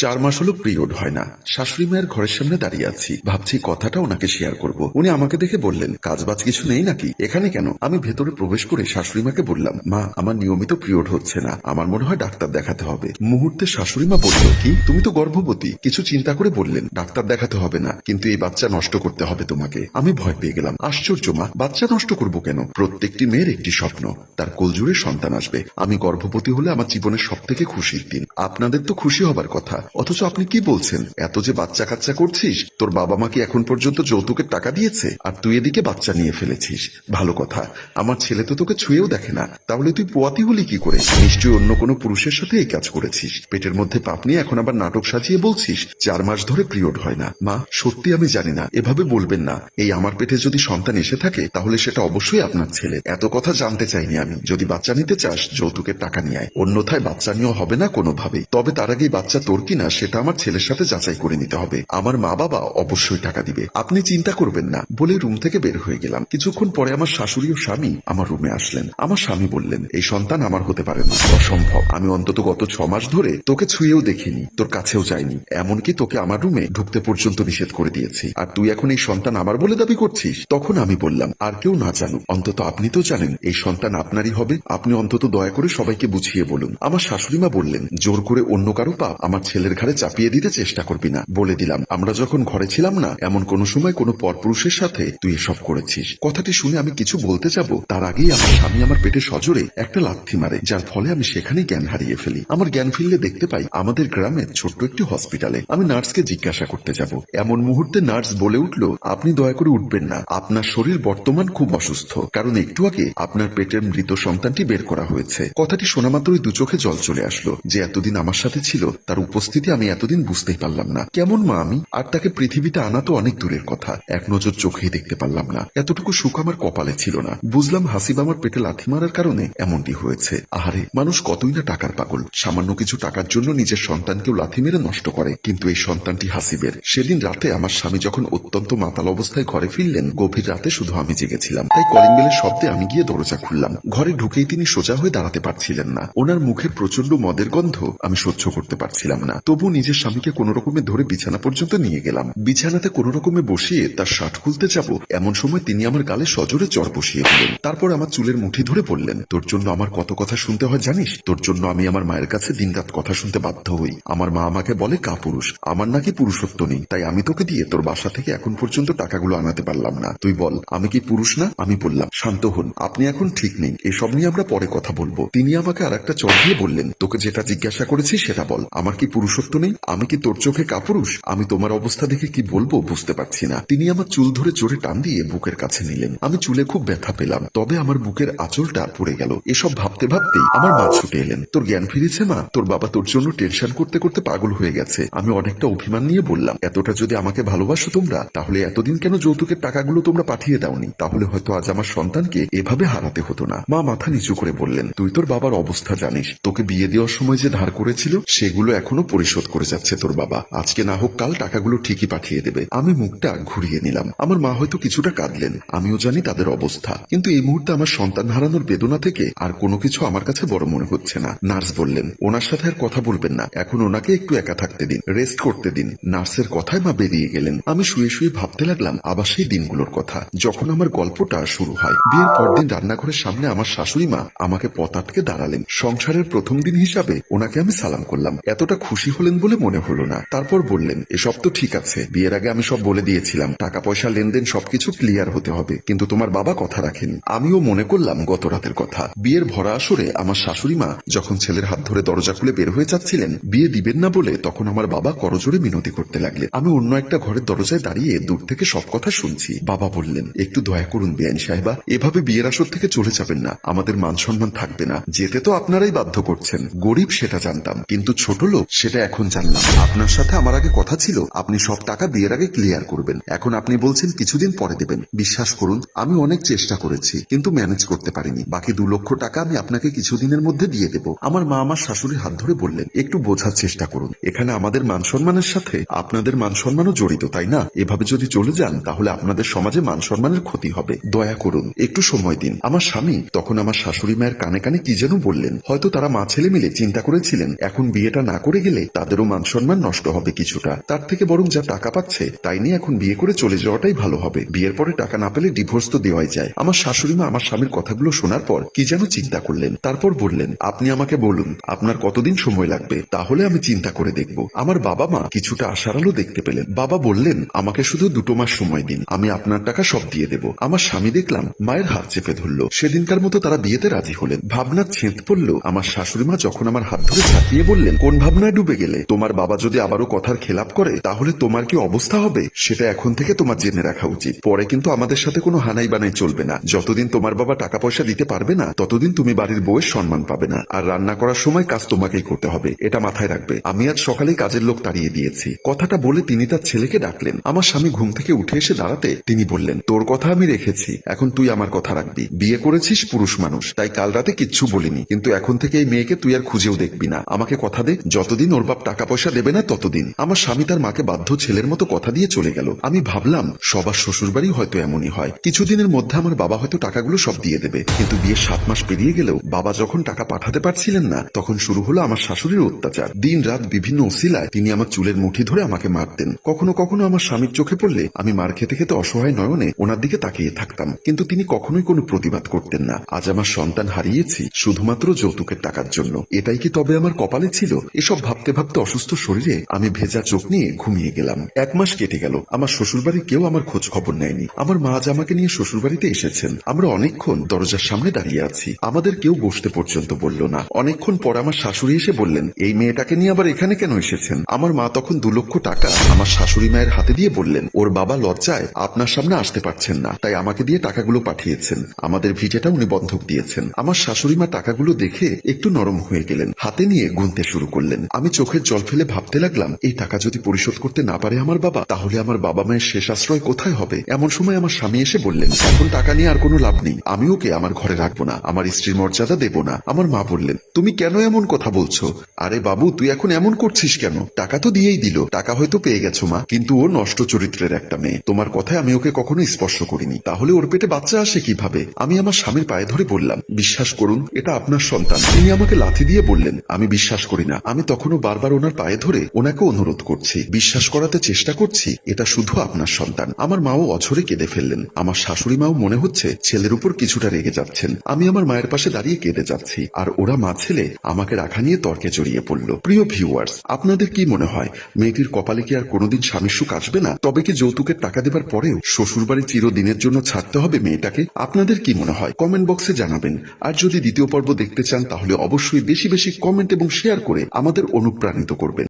চার মাস হলো পিরিয়ড হয় না। শাশুড়ি মায়ের ঘরের সামনে দাঁড়িয়ে আছি। ভাবছি কথাটা ওনাকে শেয়ার করব। উনি আমাকে দেখে বললেন, কাজবাজ কিছু নেই নাকি? এখানে কেন? আমি ভেতরে প্রবেশ করে শাশুড়ি মাকে বললাম, মা, আমার নিয়মিত পিরিয়ড হচ্ছে না। আমার মনে হয় ডাক্তার দেখাতে হবে। মুহূর্তে শাশুড়ি মা বলল, কি? তুমি তো গর্ভবতী। কিছু চিন্তা করে বললেন, ডাক্তার দেখাতে হবে না, কিন্তু এই বাচ্চা নষ্ট করতে হবে তোমাকে। আমি ভয় পেয়ে গেলাম। আশ্চর্য, মা, বাচ্চা নষ্ট করব কেন? প্রত্যেকটি মেয়ের একটি স্বপ্ন, তার কোলজুড়ে সন্তান আসবে। আমি গর্ভবতী হলে আমার জীবনের সব থেকে খুশির দিন। আপনাদের তো খুশি হবার কথা। অথচ আপনি কি বলছেন? এত যে বাচ্চা কাচ্চা করছিস, তোর বাবা মা কি এখন পর্যন্ত যৌতুকের টাকা দিয়েছে? আর তুই এদিকে বাচ্চা নিয়ে ফেলেছিস। ভালো কথা। আমার ছেলে তো তোকে ছুঁয়েও দেখে না। তাহলে তুই পোয়াতি হলি কি করে? নিশ্চয়ই অন্য কোনো পুরুষের সাথে এই কাজ করেছিস। পেটের মধ্যে পাপ নিয়ে এখন আবার নাটক সাজিয়ে বলছিস, চার মাস ধরে পিরিয়ড হয় না। মা, সত্যি আমি জানি না। এভাবে বলবেন না। এই আমার পেটে যদি সন্তান এসে থাকে, তাহলে সেটা অবশ্যই আপনার ছেলে। এত কথা জানতে চাইনি আমি। যদি বাচ্চা নিতে চাস, যৌতুকের টাকা নিয়ে অন্যথায় বাচ্চা নিয়েও হবে না কোনোভাবেই। তবে তার আগেই বাচ্চা তোর কিনা সেটা আমার ছেলের সাথে যাচাই করে নিতে হবে। আমার মা বাবা অবশ্যই টাকা দিবে। আপনি চিন্তা করবেন না বলে রুম থেকে বের হয়ে গেলাম। কিছুক্ষণ পরে আমার শাশুড়ি ও স্বামী আমার রুমে আসলেন। আমার স্বামী বললেন, এই সন্তান আমার হতে পারে না। অসম্ভব। আমি অন্তত গত ছ মাস ধরে তোকে ছুঁয়েও দেখিনি, তোর কাছেও যাইনি। এমনকি তোকে আমার রুমে ঢুকতে পর্যন্ত নিষেধ করে দিয়েছি। আর তুই এখন এই সন্তান আমার বলে দাবি করছিস? তখন আমি বললাম, আর কেউ না জানুক। অন্তত আপনি তো জানেন, এই সন্তান আপনারই হবে। আপনি অন্তত দয়া করে সবাইকে বুঝিয়ে বলুন। আমার শাশুড়িমা বললেন, জোর করে অন্য কারও পাপ আমার ছেলের ঘাড়ে চাপিয়ে দিতে চেষ্টা করবি না। বলে দিলাম, আমরা যখন ঘরে ছিলাম না, এমন কোনো সময় কোনো পরপুরুষের সাথে তুই এসব করেছিস। কথাটি শুনে আমি কিছু বলতে যাব, তার আগেই আমার স্বামী আমার পেটে সজোরে একটা লাথি মারে, যার ফলে আমি সেখানেই জ্ঞান হারিয়ে ফেলি। আমার জ্ঞান ফিরলে দেখতে পাই আমাদের গ্রামের ছোট্ট একটি হসপিটালে আমি নার্সকে জিজ্ঞাসা করতে যাব। এমন মুহূর্তে নার্স বলে উঠল, আপনি দয়া করে উঠবেন না, আপনার শরীর বর্তমান খুব অসুস্থ। কারণ একটু আগে আপনার পেটের মৃত সন্তানটি বের করা হয়েছে। কথাটি শোনা মাত্রই দু চোখে জল চলে আসলো। যে এতদিন আমার সাথে ছিল, তার উপস্থিতি আমি এতদিন বুঝতেই পারলাম না। কেমন মা আমি? আর তাকে পৃথিবীতে আনা তো অনেক দূরের কথা। এক নজর চোখেই দেখতে পারলাম না। এতটুকু সুখ আমার কপালে ছিল না। বুঝলাম হাসিব আমার পেটে লাথি মারার কারণে এমনটি হয়েছে। আহারে, মানুষ কতই না টাকার পাগল। সামান্য কিছু টাকার জন্য নিজের সন্তানকেও লাথি মেরে নষ্ট করে। কিন্তু এই সন্তানটি হাসিবের। সেদিন রাতে আমার স্বামী যখন অত্যন্ত মাতাল অবস্থায় ঘরে ফিরলেন, গভীর রাতে শুধু আমি জেগেছিলাম। তাই কলিং বেলের শব্দে আমি গিয়ে দরজা খুললাম। ঘরে ঢুকেই তিনি সোজা হয়ে দাঁড়াতে পারছিলেন না। ওনার মুখের প্রচণ্ড মদের গন্ধ আমি সহ্য করতে পারছিলাম না। তবু নিজের স্বামীকে কোনো রকমে ধরে বিছানা পর্যন্ত নিয়ে গেলাম। বিছানাতে কোনো রকমে বসিয়ে তার শার্ট খুলতে যাব, এমন সময় তিনি আমার গালে সজোরে চর বসিয়ে দিলেন। তারপর আমার চুলের মুঠি ধরে বললেন, তোর জন্য আমার কত কথা শুনতে হয় জানিস? তোর জন্য আমি আমার মায়ের কাছে দিনরাত কথা শুনতে বাধ্য হই। আমার মা আমাকে বলে কা পুরুষ আমার নাকি পুরুষত্ব নেই, তাই আমি তোকে দিয়ে তোর বাসা থেকে এখন পর্যন্ত টাকাগুলো আনাতে পারলাম না। তুই বল, আমি কি পুরুষ না? আমি বললাম, শান্ত হন, আপনি এখন ঠিক নেই, এসব নিয়ে আমরা পরে কথা বলব। তিনি আমাকে আর একটা চর দিয়ে বললেন, তোকে যেটা জিজ্ঞাসা করেছি সেটা বল, আমার কি পুরুষত্ব নেই? আমি কি তোর চোখে কাপুরুষ? আমি তোমার অবস্থা দেখে কি বলব বুঝতে পারছি না। তিনি আমার চুল ধরে জোরে টান দিয়ে বুকের কাছে নিলেন। আমি চুলে খুব ব্যথা পেলাম। তবে আমার বুকের আঁচলটা পড়ে গেল। এসব ভাবতে ভাবতেই আমার মা ছুটে এলেন। তোর জ্ঞান ফিরেছে, মা? তোর বাবা তোর জন্য টেনশন করতে করতে পাগল হয়ে গেছে। আমি অনেকটা অভিমান নিয়ে বললাম, এতটা যদি আমাকে ভালোবাসো তোমরা, তাহলে এতদিন কেন যৌতুকের টাকাগুলো তোমরা পাঠিয়ে দাওনি? তাহলে হয়তো আজ আমার সন্তানকে এভাবে হারাতে হতো না। মা মাথা নিচু করে বললেন, তুই তোর বাবার অবস্থা জানিস। তোকে বিয়ে দেওয়ার সময় যে ধার করেছিল, সেগুলো এখনও পরিশোধ করে যাচ্ছে তোর বাবা। আজকে না হোক কাল টাকাগুলো ঠিকই পাঠিয়ে দেবে। আমি মুখটা ঘুরিয়ে নিলাম। আমার মা হয়তো কিছুটা কাঁদলেন। আমিও জানি তাদের অবস্থা। কিন্তু এই মুহূর্তে আমার সন্তান হারানোর বেদনা থেকে আর কোনো কিছু আমার কাছে বড় মনে হচ্ছে না। নার্স বললেন, ওনার সাথে আর কথা বলবেন না। এখন ওনাকে একটু একা থাকতে দিন, রেস্ট করতে দিন। নার্সের কথায় মা বেরিয়ে গেলেন। আমি শুয়ে শুয়ে ভাবতে লাগলাম, আবার সেই দিনগুলোর কথা। যখন আমার গল্পটা শুরু হয়, বিয়ের পরদিন রান্নাঘরের সামনে আমার শাশুড়ি মা আমাকে পথ আটকে দাঁড়ালেন। সংসারের প্রথম দিন হিসাবে ওনাকে আমি সালাম করলাম। এতটা খুশি হলেন বলে মনে হলো না। তারপর বললেন, এসব তো ঠিক আছে। বিয়ের আগে আমি সব বলে দিয়েছিলাম। টাকা পয়সা লেনদেন সবকিছু ক্লিয়ার হতে হবে। কিন্তু তোমার বাবা কথা রাখেন। আমিও মনে করলাম গত রাতের কথা। বিয়ের ভরা আসরে আমার শাশুড়ি মা যখন ছেলের হাত ধরে দরজা খুলে বের হয়ে যাচ্ছিলেন, বিয়ে দিবেন না বলে তখন আমার বাবা করজোরে মিনতি করতে লাগলেন। আমি অন্য একটা ঘরের দরজায় দাঁড়িয়ে দূর থেকে সব কথা শুনছি। বাবা বললেন, একটু দয়া করুন বেআইন সাহেবা, এভাবে বিয়ের আসর থেকে চলে যাবেন না। আমাদের মান সম্মান থাকবে না। যেতে তো আপনারাই বাধ্য করছেন। গরিব সেটা জানতাম। কিন্তু ছোট লোক সেটা এখন জানলাম। আপনার সাথে আমার আগে কথা ছিল। আপনি সব টাকা বিয়ের আগে ক্লিয়ার করবেন। এখন আপনি বলছেন কিছুদিন পরে দেবেন। বিশ্বাস করুন, আমি অনেক চেষ্টা করেছি, কিন্তু ম্যানেজ করতে পারিনি। বাকি দু লক্ষ টাকা আমি আপনাকে কিছুদিনের মধ্যে দিয়ে দেব। আমার মা আমার শাশুড়ির হাত ধরে বললেন, একটু বোঝার চেষ্টা করুন। এখানে আমাদের মান সম্মানের সাথে আপনাদের মান সম্মানও জড়িত, তাই না? এভাবে যদি চলে যান, তাহলে আপনাদের সমাজে মান সম্মানের ক্ষতি হবে। দয়া করুন, একটু সময় দিন। আমার স্বামী তখন আমার শাশুড়ি মায়ের কানে কানে কি যেন বললেন। হয়তো তারা মা ছেলে মিলে চিন্তা করেছিলেন, এখন বিয়েটা না করে গেলে তাদেরও মান সম্মান নষ্ট হবে কিছুটা। তার থেকে বরং যা টাকা পাচ্ছে, তাই নিয়ে এখন বিয়ে করে চলে যাওয়াটাই ভালো হবে। বিয়ের পরে টাকা না পেলে ডিভোর্স তো দেওয়াই যায়। আমার শাশুড়ি মা আমার স্বামীর কথাগুলো শোনার পর কি যেন চিন্তা করলেন। তারপর বললেন, আপনি আমাকে বলুন, আপনার কতদিন সময় লাগবে? তাহলে আমি চিন্তা করে দেখব। আমার বাবা মা কিছুটা আশার আলো দেখতে পেলেন। বাবা বললেন, আমাকে শুধু দুটো মাস সময় দিন, আমি আপনার টাকা সব দিয়ে দেব। আমার স্বামী দেখলাম, মায়ের হাত চেপে ধরলো। সেদিনকার মতো তারা বিয়েতে রাজি হলেন। ভাবনার ছেদ পড়ল। আমার শাশুড়ি মা যখন আমার হাত ধরে ছাপিয়ে বললেন, কোন ভাবনায় ডুবে গেলে। তোমার বাবা যদি আবারও কথার খেলাপ করে, তাহলে তোমার কি অবস্থা হবে? সেটা এখন থেকে তোমার জেনে রাখা উচিত। পরে কিন্তু আমাদের সাথে কোনো হানাই বানাই চলবে না। যতদিন তোমার বাবা টাকা পয়সা দিতে পারবে না, ততদিন তুমি বাড়ির বউয়ের সম্মান পাবে না। আর রান্না করার সময় কাজ তোমাকেই করতে হবে। এটা মাথায় রাখবে। আমি আজ সকালেই কাজের লোক তাড়িয়ে দিয়েছি। কথাটা বলে তিনি তার ছেলেকে ডাকলেন। আমার স্বামী ঘুম থেকে উঠে এসে দাঁড়াতে তিনি বললেন, তোর কথা আমি রেখেছি। এখন তুই আমার কথা রাখবি। বিয়ে করেছিস পুরুষ মানুষ, তাই কাল রাতে কিচ্ছু বলিনি। কিন্তু এখন থেকে এই মেয়েকে তুই আর খুঁজেও দেখবি না। আমাকে কথা দে, যতদিন ওর বাপ টাকা পয়সা দেবে না ততদিন। আমার স্বামী তার মাকে বাধ্য ছেলের মতো কথা দিয়ে চলে গেল। আমি ভাবলাম, সবার শ্বশুরবাড়ি হয়তো এমনই হয়। কিছুদিনের মধ্যে আমার বাবা হয়তো টাকাগুলো সব দিয়ে দেবে। কিন্তু বিয়ের সাত মাস পেরিয়ে গেলেও বাবা যখন টাকা পাঠাতে পারছিলেন না, তখন শুরু হলো আমার শাশুড়ির অত্যাচার। দিন রাত বিভিন্ন ওসিলায় তিনি আমার চুলের মুঠি ধরে আমাকে মারতেন। কখনো কখনো আমার স্বামীর চোখে পড়লে আমি মার খেতে খেতে অসহায় নয়নে ওনার দিকে তাকিয়ে থাকতাম। কিন্তু তিনি কখনোই কোনো প্রতিবাদ করতেন না। আজ আমার সন্তান হারিয়েছি শুধুমাত্র যৌতুকের টাকার জন্য। এটাই কি তবে আমার কপালে ছিল? এসব ভাবতে ভাবতে অসুস্থ শরীরে আমি ভেজা চোখ নিয়ে ঘুমিয়ে গেলাম। এক মাস কেটে গেল। আমার শ্বশুরবাড়ির কেউ আমার খোঁজ খবর নেয়নি। আমার মা আজ আমাকে নিয়ে শ্বশুরবাড়িতে এসেছেন। আমরা অনেকক্ষণ দরজার সামনে দাঁড়িয়ে আছি। আমাদের কেউ বসতে পর্যন্ত বলল না। অনেকক্ষণ পর আমার শাশুড়ি এসে বললেন, এই মেয়েটাকে নিয়ে আবার এখানে কেন এসেছেন? আমার মা তখন দু লক্ষ টাকা আমার শাশুড়ি মায়ের হাতে দিয়ে বললেন, ওর বাবা লজ্জায় আপনার সামনে আসতে পারছেন না, তাই আমাকে দিয়ে টাকাগুলো পাঠিয়েছেন। আমাদের ভিটেটা উনি বন্ধক দিয়েছেন। আমার শাশুড়ি মা টাকাগুলো দেখে একটু নরম হয়ে গেলেন। হাতে নিয়ে গুনতে শুরু করলেন। আমি চোখের জল ফেলে ভাবতে লাগলাম, এই টাকা যদি পরিশোধ করতে না পারে আমার বাবা, তাহলে আমার বাবা মায়ের শেষ আশ্রয় কোথায় হবে? এমন সময় আমার স্বামী এসে বললেন, এখন টাকা নিয়ে আর কোনো লাভ নেই। আমি ওকে আমার ঘরে রাখব না, আমার স্ত্রীর মর্যাদা দেব না। আমার মা বললেন, তুমি কেন এমন কথা বলছো? আরে বাবু, তুই এখন এমন করছিস কেন? টাকা তো দিয়েই দিল, টাকা হয়তো পেয়ে গেছো মা, কিন্তু ও নষ্ট চরিত্রের একটা মেয়ে। তোমার কথায় আমি ওকে কখনো স্পর্শ করিনি। তাহলে ওর পেটে বাচ্চা আসে কীভাবে? আমি আমার স্বামীর পায়ে ধরে বললাম, বিশ্বাস করুন, এটা আপনার সন্তান। তিনি আমাকে লাথি দিয়ে বললেন, আমি বিশ্বাস করি না। আমি তখনও বারবার ওনার পায়ে ধরে ওনাকে অনুরোধ করছি, বিশ্বাস করাতে চেষ্টা করছি, এটা শুধু আপনার সন্তান। আমার মাও অঝরে কেঁদে ফেললেন। আমার শাশুড়ি মাও মনে হচ্ছে ছেলের উপর কিছুটা রেগে যাচ্ছেন। আমি আমার মায়ের পাশে দাঁড়িয়ে কেঁদে যাচ্ছি। আর ওরা মা ছেলে আমাকে রাখা নিয়ে তর্কে জড়িয়ে পড়ল। প্রিয় ভিউয়ার্স, আপনাদের কি মনে হয়, মেয়েটির কপালে কি আর কোনোদিন স্বামীর সুখ আসবে না? তবে কি যৌতুকের টাকা দেবার পরেও শ্বশুরবাড়ি চিরদিনের জন্য ছাড়তে হবে মেয়েটাকে? আপনাদের কি মনে হয়? কমেন্ট বক্সে জানাবেন। আর যদি দ্বিতীয় পর্ব দেখতে চান, তাহলে অবশ্যই বেশি বেশি কমেন্ট এবং শেয়ার করে আমাদের অনুপ্রাণিত করবেন।